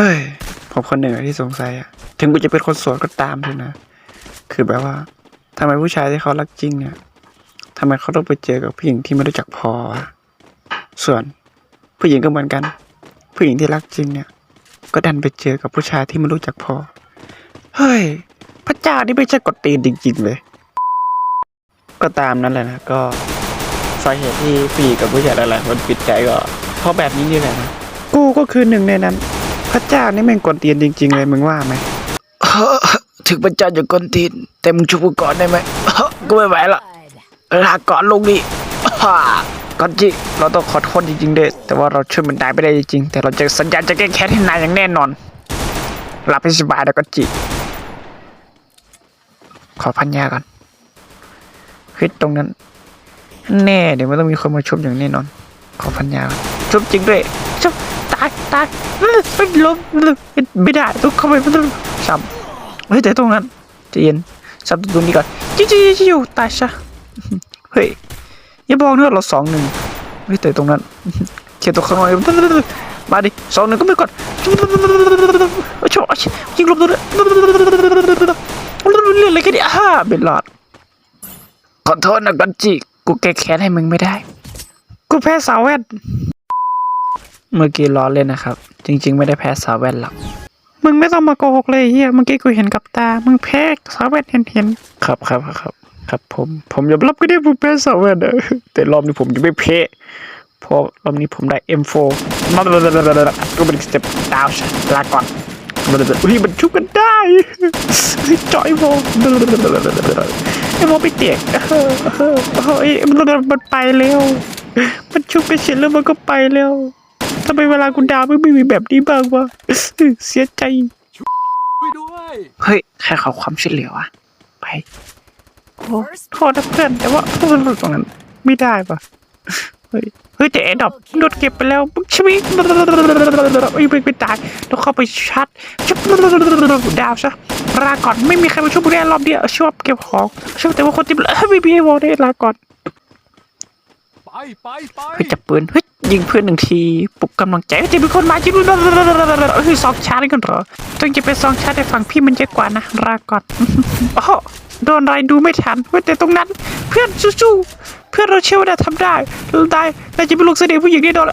เฮ้ยผมคนหนึ่งที่สงสัยอะถึงกูจะเป็นคนโสดก็ตามเถอะนะ คือแบบว่าทำไมผู้ชายที่เขารักจริงเนี่ยทำไมเขาต้องไปเจอกับผู้หญิงที่ไม่รู้จักพอวะส่วนผู้หญิงก็เหมือนกัน ผู้หญิงที่รักจริงเนี่ย ก็ดันไปเจอกับผู้ชายที่ไม่รู้จักพอ เฮ้ย พระเจ้านี่ไม่ใช่กดตีนจริง ๆ เลย ก็ตามนั้นแหละนะก็สาเหตุที่ผู้หญิงกับผู้ชายหลายๆคนปิดใจก็เพราะแบบนี้นี่แหละนะกูก็คือหนึ่งในนั้น พระเจ้านี่แม่งกวนตีนจริง ๆ เลยมึงว่าไหมถึงพระเจ้าจะกวนตีนแต่มึงชุบกูก่อนได้ไหมกูไม่ไหวละลาก่อนลงนี่ก่อนจิเราต้องขอโทษจริงๆด้วยแต่ว่าเราช่วยมันได้ไม่ได้จริงๆแต่เราจะสัญญาจะแก้แค้นให้นายอย่างแน่นอนหลับให้สบายแล้วก็จิขอพันยาก่อนเฮ้ยตรงนั้น แน่เดี๋ยวมันต้องมีคนมาชุบอย่างแน่นอน ขอพันยาก่อนชุบจริงด้วยชุบายตายเอ้ยไม่ล้มไม่ได้ต้องเข้าไปมันต้องซ้ำเฮ้ยแต่ตรงนั้นใจะเย็นซ้ำตรงนี้ก่อนจิ๊จิ๊จิ๊อยู่ตายซะเฮ้ยอย่าบอกนะว่าเราสองหนึ่งเฮ้ยแต่ตรงนั้นเขียนตัวข้างนอกมาดิสองหนึ่งก็ไม่ก่อนโอ้โหยิงลบตัวเลยเรื่องอะไรกันเนี่ยฮ่าเบลลอดขอโทษนะกันจิกูแก้แค้นให้มึงไม่ได้ กูแพ้สาวแว่น เมื่อกี้ล้อเล่นนะครับ จริง ๆ ไม่ได้แพ้สาวแว่นหรอกมึงไม่ต้องมาโกหกเลยเฮียเมื่อกี้กูเห็นกับตา มึงแพ้สาวแว่นเห็นเห็นครับครับครับ ครับ ผมผมยอมรับก็ได้ผมแพ้สาวแว่นอะแต่รอบนี้ผมจะไม่แพ้เพราะรอบนี้ผมได้ M4 มาก็เป็นสเต็ปดาวชลาก่อนอุ้ยมันชุบกันได้จอยโมไอโมไปเตียกเฮ้ยมันมันไปแล้วมันชุบกันเสร็จแล้วมันก็ไปแล้ว ทำไมเวลาคุณดาวไม่มีแบบนี้บ้างวะเสียใจช่วยด้วยเฮ้ยแค่ขอความช่วยเหลือวะไปโอ้โทษนะเพื่อนแต่ว่าเพื่อนตรงนั้นไม่ได้ปะเฮ้ยเฮ้ยแต่แอดดอปโดนเก็บไปแล้วมึงชีวิตเอ้ยไม่ตายต้องเข้าไปชัดชุบดาวซะลาก่อนไม่มีใครมาช่วยมึงได้รอบเดียวช่วยเก็บของช่วยแต่ว่าคนที่ไม่มีไอ้วอลได้ลาก่อน ไปไปไปเฮ้ยจับปืนเฮ้ยยิงเพื่อนหนึ่งทีปลุกกำลังใจจะมีคนมาจริงด้วยเฮ้ยสองชาร์จกันเหรอต้องจะเป็นสองชาร์จแต่ฝั่งพี่มันเยอะกว่านะลาก่อนโอ้โดนไรดูไม่ทันเว้ยแต่ตรงนั้น เพื่อนสู้ๆเพื่อนเราเชื่อว่าเราทำได้เราได้เราจะเป็นลูกเสน่ห์ผู้หญิงแน่นอน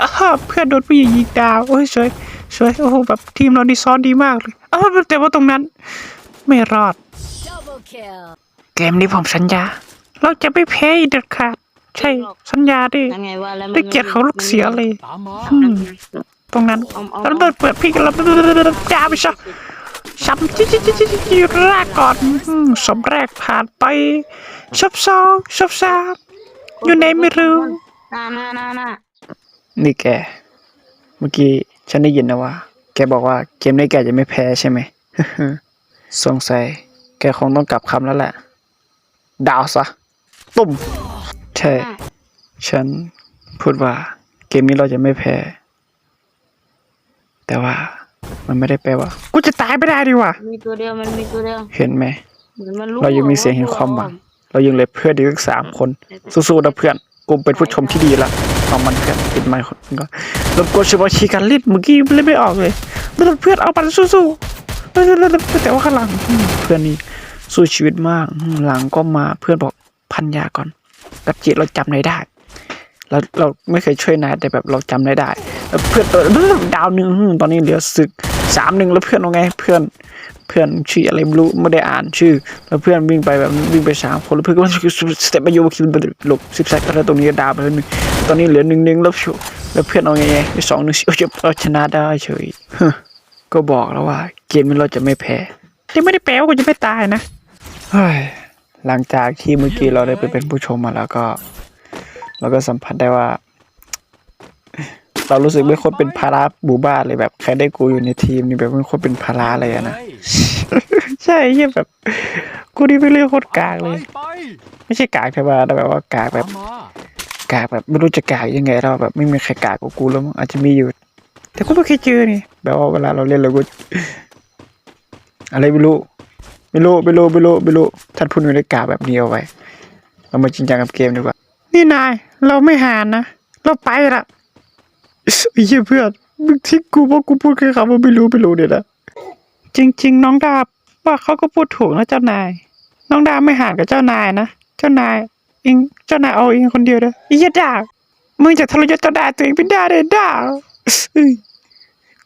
เพื่อนโดนผู้หญิงยิงดาวโอ้ยสวยสวยโอ้โหแบบทีมเรานี่ซ้อนดีมากเลยอ้าวแต่ว่าตรงนั้น ไม่รอด เกมนี้ผมสัญญา เราจะไม่แพ้อีกเด็ดขาด ใช่ สัญญาดิยังไงว่าแล้วมันได้เกียรติเขาลูกเสียเลยตามมาอืมตรงนั้นแล้วเดินเปิดพี่กันแล้วจ้าไปซะช้ำจิ๊จิ๊จิ๊จิ๊จิ๊แรกก่อนอืมสมแรกผ่านไปชอบสองชอบสามอยู่ไหนไม่รู้ น่าน่าน่าน่านี่แก เมื่อกี้ฉันได้ยินนะว่า แกบอกว่าเกมนี้แกจะไม่แพ้ใช่ไหม สงสัย แกคงต้องกลับคำแล้วแหละ ดาวซะ ตุ่ม ใช่ ฉันพูดว่า เกมนี้เราจะไม่แพ้ แต่ว่า มันไม่ได้แปลว่า กูจะตายไม่ได้ดีว่ะมีตัวเดียวมันมีตัวเดียวเห็นไหมเหมือนมันรู้เรายังมีเสียงเห็นความหวังเรายังเหลือเพื่อนอีกสามคนสู้ๆนะเพื่อนกูเป็นผู้ชมที่ดีละเอามันเพื่อนปิดไมค์คนก็รบกวนสมาชิกการเล่นเมื่อกี้เล่นไม่ออกเลยแล้วเพื่อนเอามันสู้ๆแต่ว่าข้างหลังอืมเพื่อนนี่สู้ชีวิตมากอืมหลังก็มาเพื่อนบอกพันยาก่อน กับจิตเราจำนายได้ เราเราไม่เคยช่วยนายแต่แบบเราจำได้ได้แล้วเพื่อนตัวดาวหนึ่งตอนนี้เหลือศึกสามหนึ่งแล้วเพื่อนว่าไงเพื่อนเพื่อนชื่ออะไรไม่รู้ไม่ได้อ่านชื่อ แล้วเพื่อนวิ่งไปแบบวิ่งไปสามคนแล้วเพื่อนก็สเต็ปมาโยคิวหลบสิบแซกแล้วตรงนี้ดาวไปหนึ่งตอนนี้เหลือหนึ่งหนึ่งแล้วชูแล้วเพื่อนเอาไงไปสองหนึ่งโอ้ยเราชนะได้เฉยก็บอกแล้วว่า เกมนี้เราจะไม่แพ้แต่ไม่ได้แปลว่ากูจะไม่ตายนะเฮ้ย หลังจากที่เมื่อกี้เราได้ไปเป็นผู้ชมมาแล้วก็ เราก็สัมผัสได้ว่า เรารู้สึกไม่คนเป็นภาระหมู่บ้านเลยแบบใครได้กูอยู่ในทีมนี่แบบเป็นคนเป็นภาระเลยอะนะ ใช่เหียแบบ กูนี่ไม่เลือกโคตรกากไปเลยไปไม่ใช่กากธรรมดาแต่แบบว่ากากแบตาบมมากากแบบไม่รู้จะกากยังไงเราแบบไม่มีใครกากกว่ากูแล้วมั้งอาจจะมีอยู่ แต่กูไม่เคยเจอนี่แบบว่าเวลาเราเล่นเราก็อะไรไม่รู้ ไม่รู้ไม่รู้ไม่รู้ไม่รู้ท่านพูดอยู่ในกาแบบนี้เอาไว้ เรามาจริงจังกับเกมดีกว่า นี่นาย เราไม่หานนะ เราไปละไอ้เหี้ยเพื่อนมึงทิ้งกูเพราะกูพูดแค่คำว่าไม่รู้ไม่รู้เนี่ยนะจริง ๆ น้องดาบว่าเขาก็พูดถูกนะเจ้านาย น้องดาบไม่ห่างกับเจ้านายนะเจ้านายเองเจ้านายเอาเองคนเดียวเด้อไอ้เหี้ยดาบมึงจะทรยศต่อดาบตัวเองไม่ได้เลยดาบ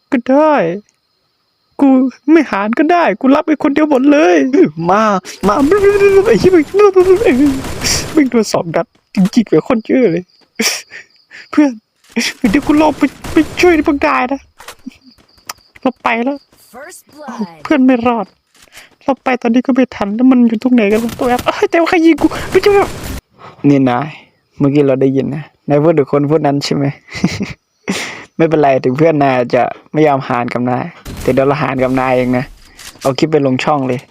เก็ได้ กูไม่หารก็ได้ กูรับไอ้คนเดียวหมดเลย มา มาไอ้ที่มึงมึงโดนสองนัดจริงๆแบบคนเยอะเลย เพื่อนเดี๋ยวกูลองไปไปช่วยพวกนายนะเราไปแล้ว First blood. เพื่อนไม่รอด เราไปตอนนี้ก็ไม่ทันแล้วมันอยู่ตรงไหนกันวะตัวแอปเอ้ยแต่ว่าใครยิงกูไม่ใช่แบบนี่นายเมื่อกี้เราได้ยินนะนายพูดถึงคนพูดนั้นใช่ไหม ไม่เป็นไรถึงเพื่อนนายจะไม่ยอมหารกับนายแต่เดี๋ยวเราหารกับนายเองนะ เอาคลิปไปลงช่องเลย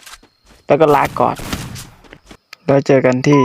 แล้วก็ลาก่อน แล้วเจอกันที่